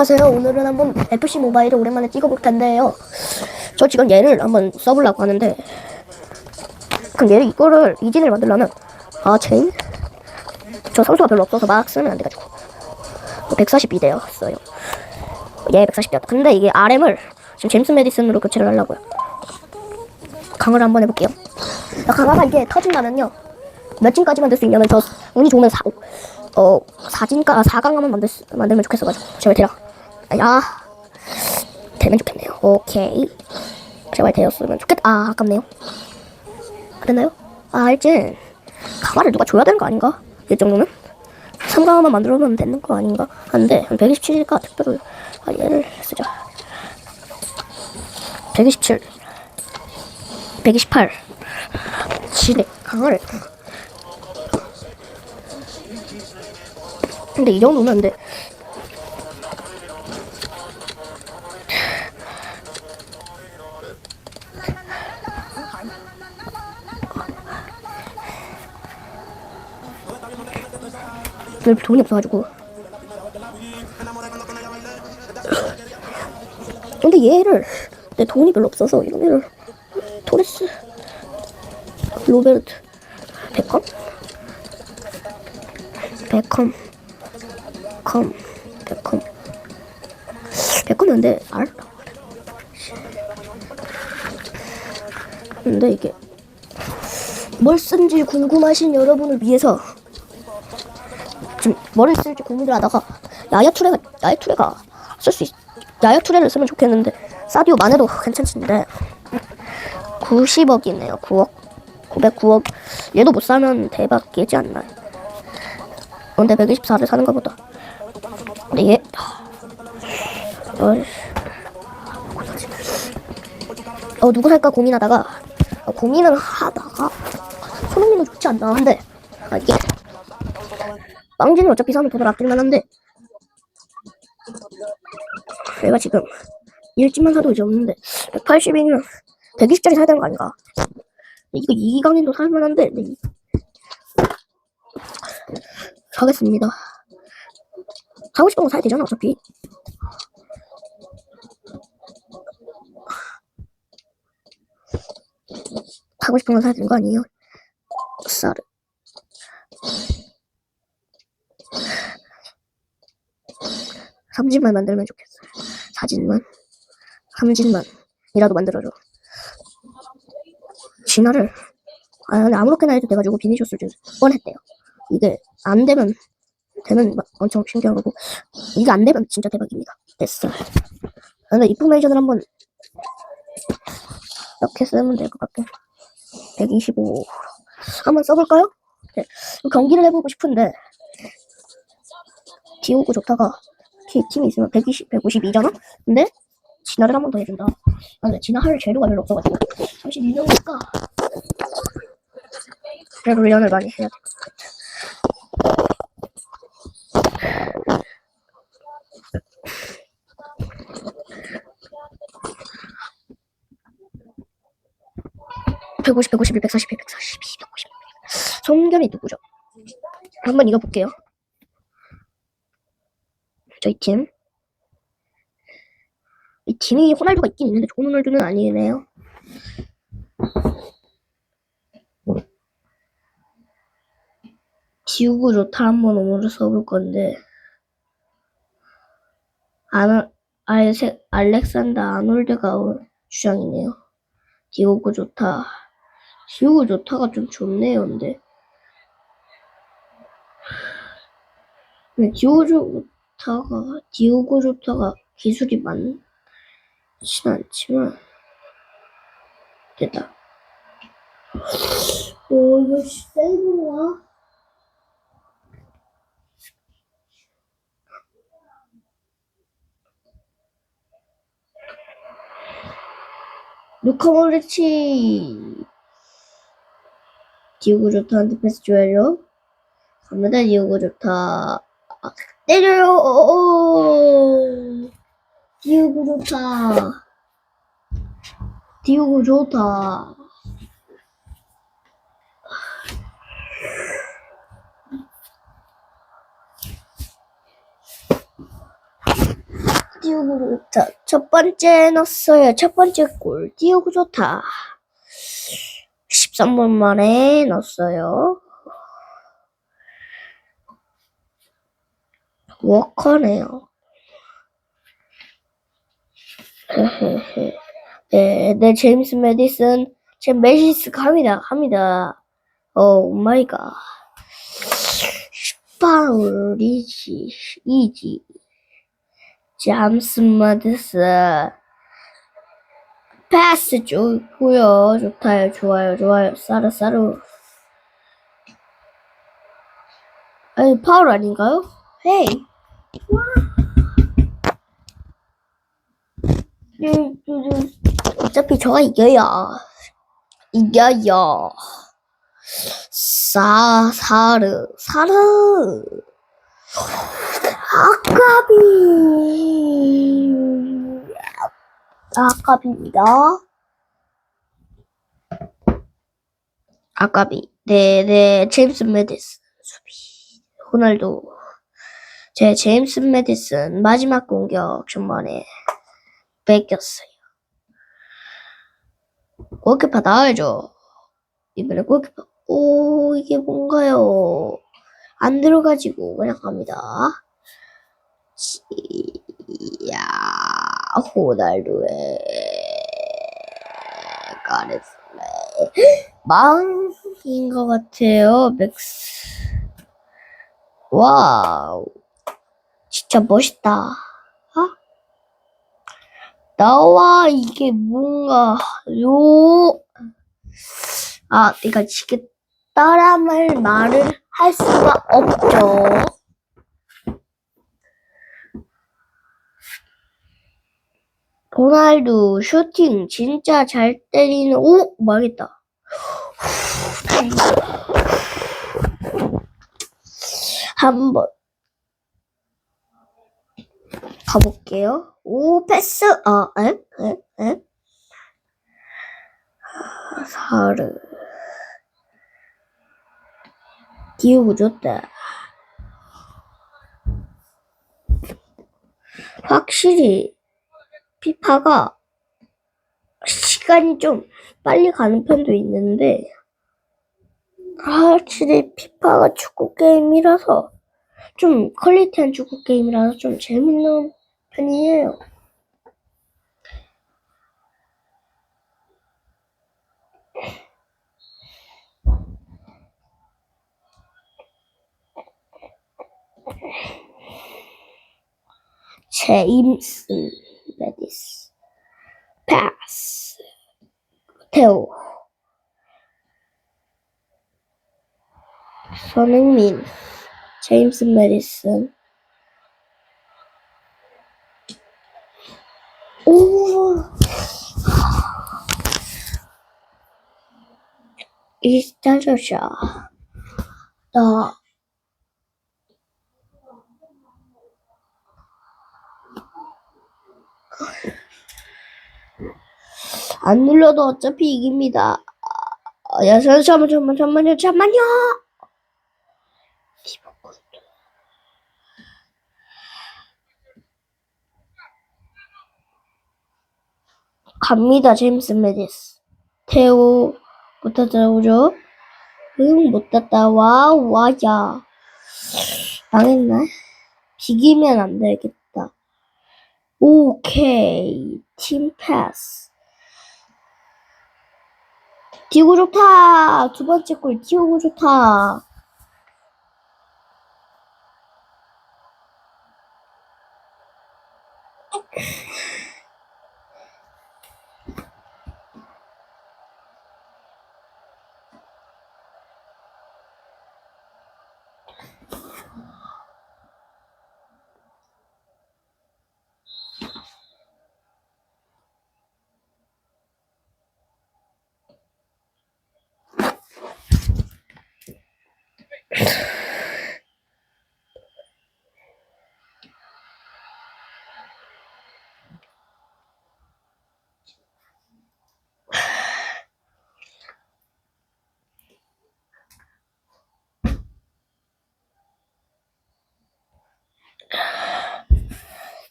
안녕하세요. 오늘은 한번 FC 모바일을 오랜만에 찍어볼 텐데요. 저 지금 얘를 한번 써보려고 하는데, 그럼 얘를 이거를 이진을 만들려면 아 체인? 저 선수가 별로 없어서 막 쓰면 안 돼가지고 142대요 써요. 얘 140대였다. 근데 이게 RM을 지금 제임스 메디슨으로 교체를 하려고요. 강화를 한번 해볼게요. 자, 강화가 이게 터진다면요. 몇 진까지 만들 수 있냐면 저 운이 좋으면 4, 어, 4진까 4강하면 만들 수, 만들면 좋겠어가지고 제발 되라. 야 되면 좋겠네요. 오케이. 제발 되었으면 좋겠다. 아 아깝네요. 됐나요? 아 알지. 강화를 누가 줘야 되는 거 아닌가? 이 정도면? 3강화만 만들어 놓으면 되는 거 아닌가? 안돼. 한 127이니까 특별히 아, 얘를 쓰자. 127 128 지네 강화를 근데 이 정도면 안 돼. 별 돈이 없어가지고. 근데 얘를 내 돈이 별로 없어서 이런 애를 토레스, 로베르트, 베컴, 베컴, 컴, 베컴, 베컴인데 알. 근데 이게 뭘 쓴지 궁금하신 여러분을 위해서 뭐를 쓸지 고민을 하다가 야야 투레가 야야 투레가 쓸 수 있. 야야 투레를 쓰면 좋겠는데 사디오 만해도 괜찮은데 90억이네요. 9억 909억 얘도 못 사면 대박이지 않나요? 근데 124를 사는 것보다 근데 얘. 어 누구 살까 고민하다가 어, 고민을 하다가 손흥민은 좋지 않나 한데 아, 이게 빵진은 어차피 사면 돈을 아낄 만 한데. 내가 지금 일집만 사도 이제 없는데 180이면 120짜리 사야 되는 거 아닌가? 이거 이강인도 살 만 한데 네. 사겠습니다. 사고 싶은 거 사야 되잖아 어차피. 사고 싶은 거 사야 되는 거 아니에요? 쌀을 삼진만 만들면 좋겠어요. 사진만, 삼진만이라도 만들어줘. 진화를 아, 근데 아무렇게나 해도 돼가지고 비니쇼스를 좀 뻔했대요. 이게 안 되면 되면 막 엄청 신기한 거고 이게 안 되면 진짜 대박입니다. 됐어. 근데 이프메이션을 한번 이렇게 쓰면 될 것 같게 125 한번 써볼까요? 네. 경기를 해보고 싶은데 디오고 좋다가 키, 팀이 있으면 120, 152잖아? 근데 진화를 한 번 더 해준다. 아, 근데 진화할 재료가 별로 없어가지고 32명이니까 그래도 훈련을 많이 해야 같아. (150, 151, 141, 142, 150 송겸이 누구죠? 한번 읽어볼게요 저희 팀. 이 팀이 호날두가 있긴 있는데 좋은 호날두는 아니네요. 지우고 좋다 한번 오늘 써볼 건데 안 알세, 알렉산더 아놀드가 주장이네요. 디오고 좋다. 디오고 좋다가 좀 좋네요, 근데. 근데 디오고 좋다가 디오고 좋다가 기술이 많진 않지만 됐다. 어 이거 세이브로 와? 루카 모리치 디오고 좋다한테 패스 줘야죠. 갑니다 디오고 좋다. 아, 때려요. 어, 디오고 좋다. 디오고 좋다. 띄우고 좋다. 첫 번째 넣었어요. 첫 번째 골. 띄우고 좋다. 13분 만에 넣었어요. 워커네요. 네, 네, 제임스 메디슨. 제 메시스 갑니다. 갑니다. 오 마이 갓. 슈파울이지. 이지. 잠스 메디슨. 패스 좋고요. 좋다요. 좋아요. 좋아요. 싸르 싸르. 아니 파울 아닌가요? 헤이. 어차피 저가 이겨요. 이겨요. 사 사르 사르. 아까비. 아깝입니다. 아까비. 네, 네. 제임스 메디슨 수비. 호날두. 제 제임스 메디슨 마지막 공격 전반에 뺏겼어요. 골키퍼 나와야죠. 이번에 골키퍼. 오, 이게 뭔가요? 안 들어가지고 그냥 갑니다. 야, 호날두의 가레스레 망인 것 같아요. 맥스. 와우, 진짜 멋있다. 어? 나와 이게 뭔가 요. 아, 내가 지겠다라는 말을 할 수가 없죠. 호날두 슈팅 진짜 잘 때리는 오 망했다. 한번 가볼게요. 오 패스 아 에? 에? 에? 아, 사르 기우고 좋다. 확실히 피파가 시간이 좀 빨리 가는 편도 있는데 확실히 피파가 축구 게임이라서 좀 퀄리티한 축구 게임이라서 좀 재밌는 편이에요. 제임스 메디스 패스 테오 손흥민 제임스 메디슨 오 이스타저샤 나안 눌러도 어차피 이깁니다. 아, 야, 잠깐만, 잠깐만, 잠깐만요, 잠깐만요. 갑니다, 제임스 메디스. 테오, 못 따라오죠? 응, 못 따라와, 와야. 망했나? 비기면 안 되겠다. 오케이, 팀 패스. 디고 좋다. 두 번째 골 디고 좋다.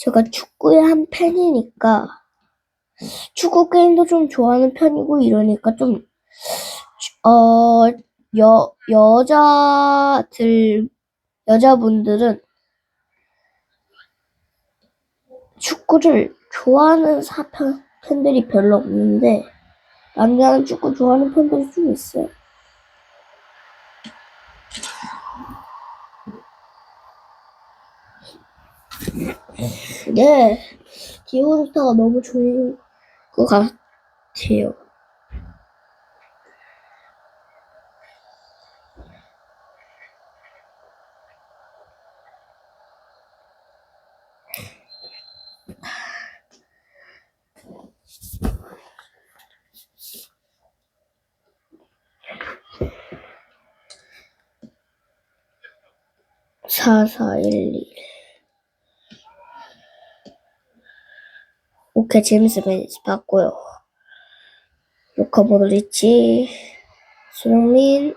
제가 축구의 한 팬이니까 축구 게임도 좀 좋아하는 편이고 이러니까 좀 어, 여, 여자들, 여자분들은 축구를 좋아하는 사 편, 팬들이 별로 없는데, 남자는 축구 좋아하는 팬들이 좀 있어요. 네, 디오스타가 너무 좋은 것 같아요. 사사일일 오케이 제임스 봤고요 루카 모드리치 손흥민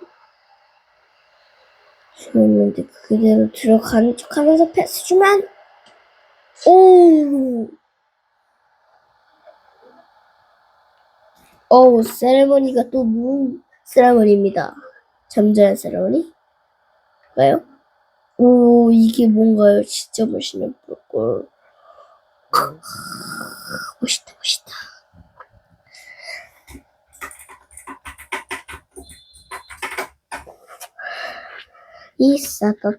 손흥민 그대로 들어가는 척하면서 패스 주면 오 어우 세레머니가 또 무슨 세레머니입니다 잠자는 세레머니? 가요? 오, 이게 뭔가요? 진짜 멋있네, 볼걸. 멋있다, 멋있다. 있었다.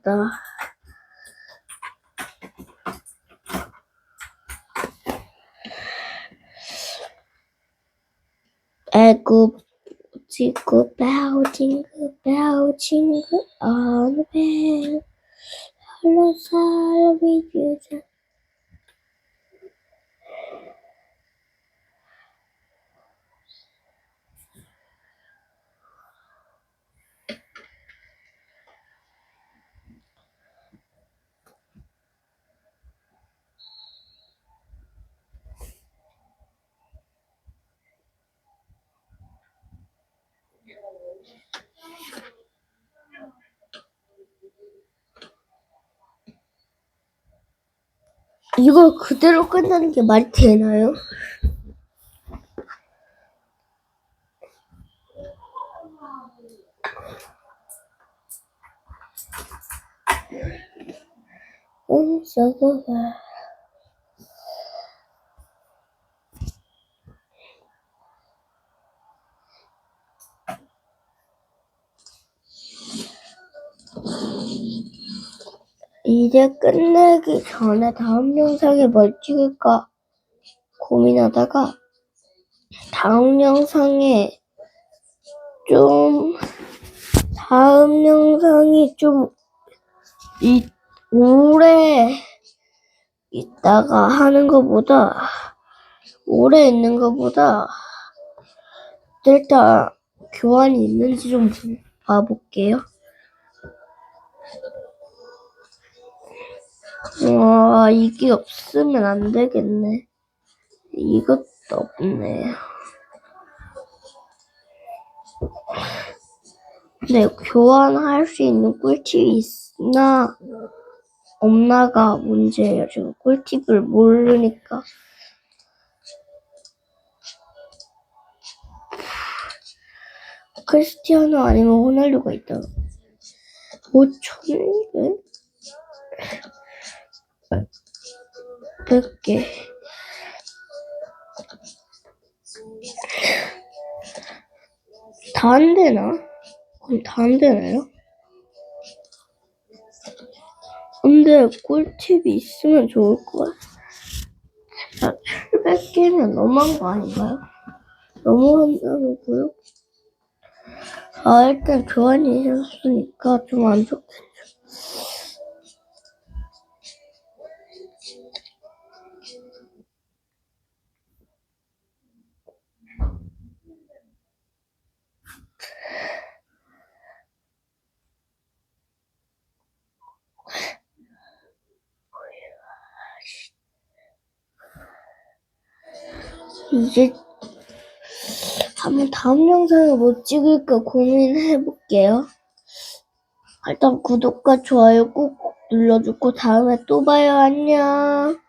지구 벨 징글 벨 징글 어느 벨 홀로 살아 비주자 이걸 그대로 끝나는 게 말이 되나요? 응, 저거가. 이제 끝내기 전에 다음 영상에 뭘 찍을까 고민하다가 다음 영상에 좀 다음 영상이 좀 이, 오래 있다가 하는 것보다 오래 있는 것보다 일단 교환이 있는지 좀 봐볼게요. 와, 이게 없으면 안 되겠네. 이것도 없네. 근데 교환할 수 있는 꿀팁이 있나 없나가 문제예요. 지금 꿀팁을 모르니까. 크리스티아노 아니면 호날두가 있다. 5천 100개. 다 안 되나? 그럼 다 안 되나요? 근데 꿀팁이 있으면 좋을 것 같아. 700개면 너무한 거 아닌가요? 너무한다고요? 아, 일단 교환이 있었으니까 좀 안 좋겠네. 이제 한번 다음 영상을 뭐 찍을까 고민해 볼게요. 일단 구독과 좋아요 꼭 눌러주고 다음에 또 봐요. 안녕.